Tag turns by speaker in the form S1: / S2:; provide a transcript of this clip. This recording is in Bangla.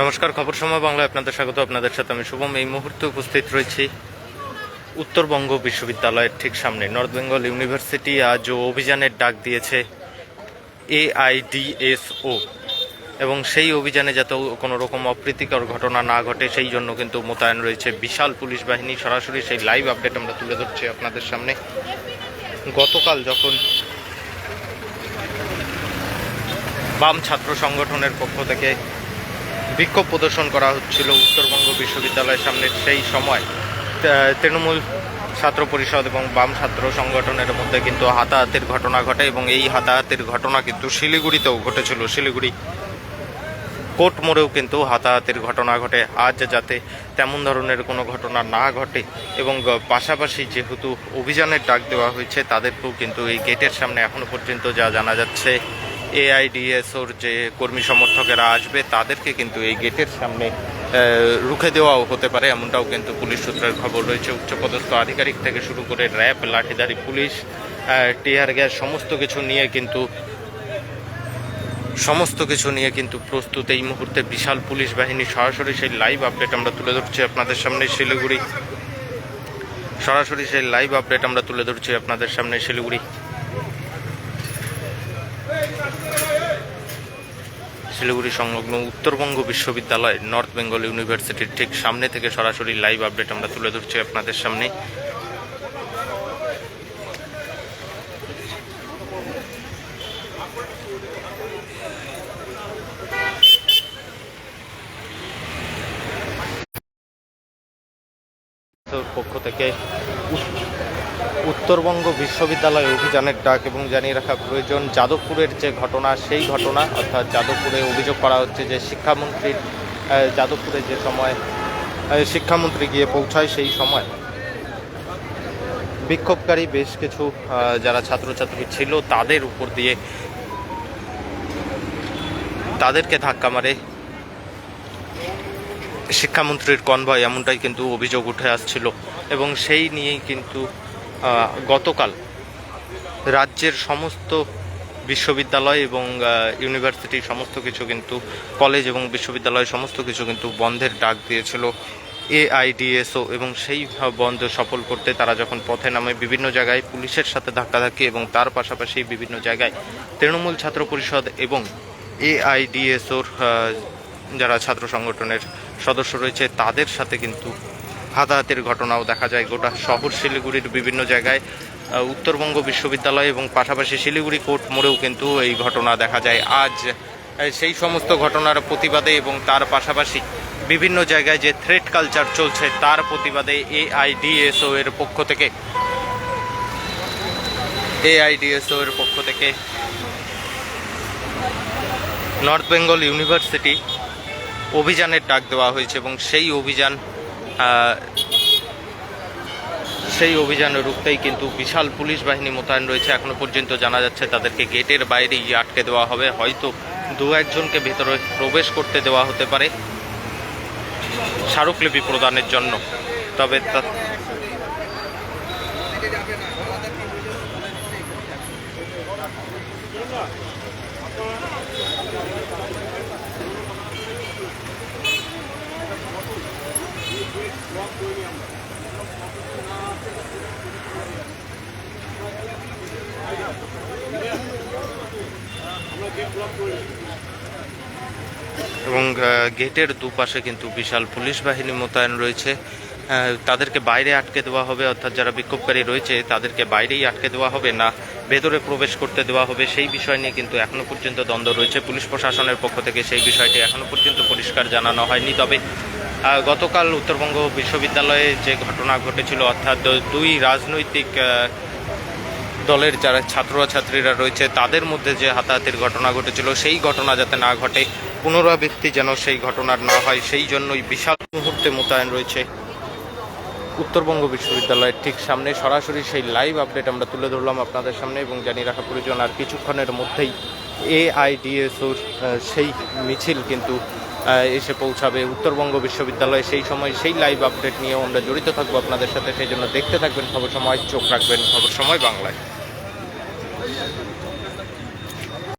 S1: নমস্কার, খবর সময় বাংলায় আপনাদের স্বাগত। আপনাদের সাথে আমি শুভম। এই মুহূর্তে উপস্থিত রয়েছি উত্তরবঙ্গ বিশ্ববিদ্যালয়ের ঠিক সামনে। নর্থ বেঙ্গল ইউনিভার্সিটি আজ অভিযানের ডাক দিয়েছে এআইডিএসও। এবং সেই অভিযানে যাতে কোনো রকম অপ্রীতিকর ঘটনা না ঘটে, সেই জন্য কিন্তু মোতায়েন রয়েছে বিশাল পুলিশ বাহিনী। সরাসরি সেই লাইভ আপডেট আমরা তুলে ধরছি আপনাদের সামনে। গতকাল যখন বাম ছাত্র সংগঠনের পক্ষ থেকে বিক্ষোভ প্রদর্শন করা হচ্ছিল উত্তরবঙ্গ বিশ্ববিদ্যালয়ের সামনে সেই সময়। তৃণমূল ছাত্র পরিষদ এবং বাম ছাত্র সংগঠনের মধ্যে কিন্তু হাতাহাতির ঘটনা ঘটে এবং এই হাতাহাতির ঘটনা কিন্তু শিলিগুড়িতেও ঘটেছিল। শিলিগুড়ি কোর্ট মোড়েও কিন্তু হাতাহাতির ঘটনা ঘটে। আজ যাতে তেমন ধরনের কোনো ঘটনা না ঘটে এবং পাশাপাশি যেহেতু অভিযানের ডাক দেওয়া হয়েছে, তাদেরকেও কিন্তু এই গেটের সামনে এখনও পর্যন্ত যা জানা যাচ্ছে এআইডিএসওর যে কর্মী সমর্থকেরা আসবে, তাদেরকে কিন্তু এই গেটের সামনে রুখে দেওয়াও হতে পারে, এমনটাও কিন্তু পুলিশ সূত্রের খবর রয়েছে। উচ্চপদস্থ আধিকারিক থেকে শুরু করে র্যাব লাঠিদারি পুলিশ টিয়ার গ্যাস, সমস্ত কিছু নিয়ে কিন্তু, সমস্ত কিছু নিয়ে কিন্তু প্রস্তুত। এই মুহূর্তে বিশাল পুলিশ বাহিনী, সরাসরি সেই লাইভ আপডেট আমরা তুলে ধরছি আপনাদের সামনে, শিলিগুড়ি। সরাসরি সেই লাইভ আপডেট আমরা তুলে ধরছি আপনাদের সামনে, শিলিগুড়ি। শিলিগুড়ি সংলগ্ন উত্তরবঙ্গ বিশ্ববিদ্যালয়, নর্থ বেঙ্গল ইউনিভার্সিটির ঠিক সামনে থেকে সরাসরি লাইভ আপডেট আমরা তুলে ধরছি আপনাদের সামনে। পক্ষ থেকে উত্তরবঙ্গ বিশ্ববিদ্যালয় অভিযানের ডাক এবং জানিয়ে রাখা প্রয়োজন, যাদবপুরের যে ঘটনা, সেই ঘটনা, অর্থাৎ যাদবপুরে অভিযোগ করা হচ্ছে যে শিক্ষামন্ত্রীর যাদবপুরে যে সময় শিক্ষামন্ত্রী গিয়ে পৌঁছায় সেই সময়। বিক্ষোভকারী বেশ কিছু যারা ছাত্রছাত্রী ছিল, তাদের উপর দিয়ে তাদেরকে ধাক্কা মারে। শিক্ষামন্ত্রীর কনভয় এমনটাই কিন্তু অভিযোগ উঠে আসছিল। এবং সেই নিয়েই কিন্তু গতকাল রাজ্যের সমস্ত বিশ্ববিদ্যালয় এবং ইউনিভার্সিটি সমস্ত কিছু কিন্তু কলেজ এবং বিশ্ববিদ্যালয় সমস্ত কিছু কিন্তু বন্ধের ডাক দিয়েছিল। এআইডিএসও এবং সেই বন্ধ সফল করতে তারা যখন পথে নামে, বিভিন্ন জায়গায় পুলিশের সাথে ধাক্কাধাক্কি এবং তার পাশাপাশি বিভিন্ন জায়গায় তৃণমূল ছাত্র পরিষদ এবং এআইডিএসওর যারা ছাত্র সংগঠনের সদস্য রয়েছে, তাদের সাথে কিন্তু হাতাহাতির ঘটনাও দেখা যায়। গোটা শহর শিলিগুড়ির বিভিন্ন জায়গায় উত্তরবঙ্গ বিশ্ববিদ্যালয় এবং পাশাপাশি শিলিগুড়ি কোর্ট মোড়েও কিন্তু এই ঘটনা দেখা যায়। আজ সেই সমস্ত ঘটনার প্রতিবাদে এবং তার পাশাপাশি বিভিন্ন জায়গায় যে থ্রেট কালচার চলছে, তার প্রতিবাদে এআইডিএসও এর পক্ষ থেকে এআইডিএসও এর পক্ষ থেকে নর্থ বেঙ্গল ইউনিভার্সিটি অভিযানের ডাক দেওয়া হয়েছে এবং সেই অভিযান সেই অভিযান রুখতেই কিন্তু বিশাল পুলিশ বাহিনী মোতায়েন রয়েছে। এখনও পর্যন্ত জানা যাচ্ছে তাদেরকে গেটের বাইরেই আটকে দেওয়া হবে। হয়তো দু একজনকে ভেতরে প্রবেশ করতে দেওয়া হতে পারে স্মারকলিপি প্রদানের জন্য। তবে তা- এবং গেটের দুপাশে কিন্তু বিশাল পুলিশ বাহিনী মোতায়েন রয়েছে। তাদেরকে বাইরে আটকে দেওয়া হবে, অর্থাৎ যারা বিক্ষোভকারী রয়েছে, তাদেরকে বাইরেই আটকে দেওয়া হবে না, ভেতরে প্রবেশ করতে দেওয়া হবে। সেই বিষয় নিয়ে কিন্তু এখনও পর্যন্ত দ্বন্দ্ব রয়েছে পুলিশ প্রশাসনের পক্ষ থেকে। সেই বিষয়টি এখনও পর্যন্ত পরিষ্কার জানানো হয়নি। তবে গতকাল উত্তরবঙ্গ বিশ্ববিদ্যালয়ে যে ঘটনা ঘটেছিল, অর্থাৎ দুই রাজনৈতিক দলের যারা ছাত্রছাত্রীরা রয়েছে, তাদের মধ্যে যে হাতাহাতির ঘটনা ঘটেছিল, সেই ঘটনা যাতে না ঘটে, পুনরাবৃত্তি যেন সেই ঘটনার না হয়, সেই জন্যই বিশাল মুহূর্তে মোতায়েন রয়েছে উত্তরবঙ্গ বিশ্ববিদ্যালয়ের ঠিক সামনে। সরাসরি সেই লাইভ আপডেট আমরা তুলে ধরলাম আপনাদের সামনে এবং জানিয়ে রাখা প্রয়োজন, আর কিছুক্ষণের মধ্যেই এআইডিএসওর সেই মিছিল কিন্তু এসে পৌঁছাবে। উত্তরবঙ্গ বিশ্ববিদ্যালয়ে সেই সময় সেই লাইভ আপডেট নিয়েও আমরা জড়িত থাকব আপনাদের সাথে, সেই জন্য দেখতে থাকবেন খবর সময়, চোখ রাখবেন খবর সময় বাংলায়।